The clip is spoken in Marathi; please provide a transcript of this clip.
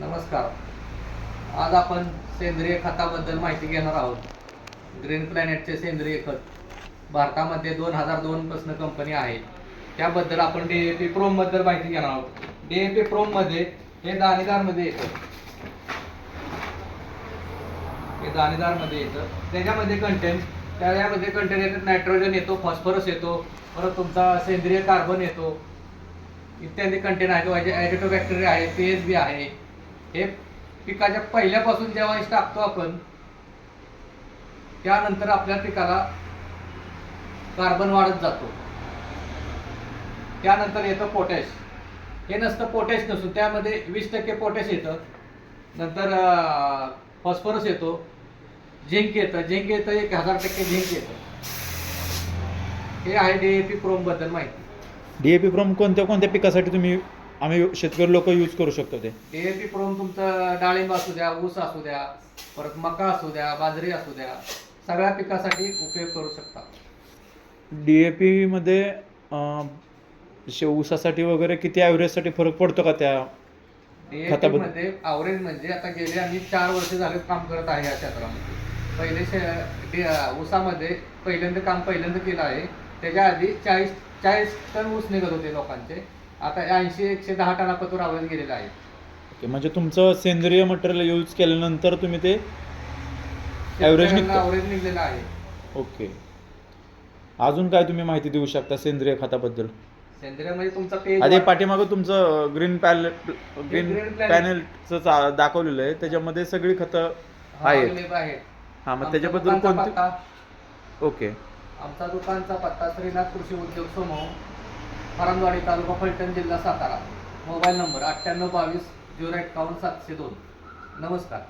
नमस्कार. आज आपण सेंद्रिय खताबद्दल माहिती घेणार आहोत. ग्रीन प्लॅनेटचे सेंद्रिय खत. भारतामध्ये दोन हजार दोनपासून कंपनी आहे त्याबद्दल आपण डी ए पी प्रोमबद्दल माहिती घेणार आहोत. डी ए पी प्रोममध्ये हे दाणेदारमध्ये येतं. हे दाणेदारमध्ये येतं. त्याच्यामध्ये कंटेंट त्याच्यामध्ये कंटेंट येतात नायट्रोजन येतो फॉस्फरस येतो परत तुमचा सेंद्रिय कार्बन येतो. इत्यादी कंटेन आहे. किंवा ॲडिटो बॅक्टेरिया आहे पी एच बी आहे. हे पिकाच्या पहिल्यापासून जेव्हा टाकतो आपण त्यानंतर आपल्या पिकाला कार्बन वाढत जातो. त्यानंतर येतं पोटॅश. हे नसतं पोटॅश नसून त्यामध्ये वीस टक्के पोटॅश येतं. नंतर फॉस्फरस येतो. झिंक येतं. झिंक येतं एक हजार टक्के झिंक येतं. हे आहे डी ए पी बद्दल माहिती. डीएपी क्रोम कोणत्या कोणत्या पिकासाठी तुम्ही आम्ही शेतकरी लोक यूज करू शकतो ते. डीएपी प्रोम तुमचं डाळिंब असू द्या ऊस असू द्या परत मका असू द्या बाजरी असू द्या सगळ्या पिकासाठी उपयोग करू शकता. डी मध्ये अं, शे- ऊसासाठी वगैरे किती ॲव्हरेजसाठी फरक पडतो का त्या खताबद्दल? मध्ये आवरेज म्हणजे आता गेले आम्ही चार वर्ष झाले काम करत आहे या क्षेत्रामध्ये. पहिले शे- डी- अं, ऊसामध्ये पहिल्यांदा काम पहिल्यांदा केलं आहे. त्याच्या आधी चाळीस चाळीस टन ऊस निघत होते लोकांचे. आता ऐंशी एकशे दहा टनापतूर आवरेज गेलेलं आहे. ओके म्हणजे तुमचं सेंद्रिय मटेरियल यूज केल्यानंतर तुम्ही ते ॲव्हरेज निघतं? निघलेलं आहे. ओके. अजून काय तुम्ही माहिती देऊ शकता सेंद्रिय खताबद्दल? सेंद्रिय म्हणजे तुमचा पेज आधी पाठीमागं तुमचं ग्रीन पॅल ग्रीन green planet. पॅनेलचं दाखवलेलं आहे. त्याच्यामध्ये सगळी खतं आहेत. आहे हा मग त्याच्याबद्दल कोणती ओके. आमचा दुकानचा पत्ता श्रीनाथ कृषी उद्योग समूह. फरांदवाडी तालुका फलटण जिल्हा सातारा. मोबाईल नंबर अठ्ठ्याण्णव बावीस झिरो एकावन्न सातशे दोन. नमस्कार.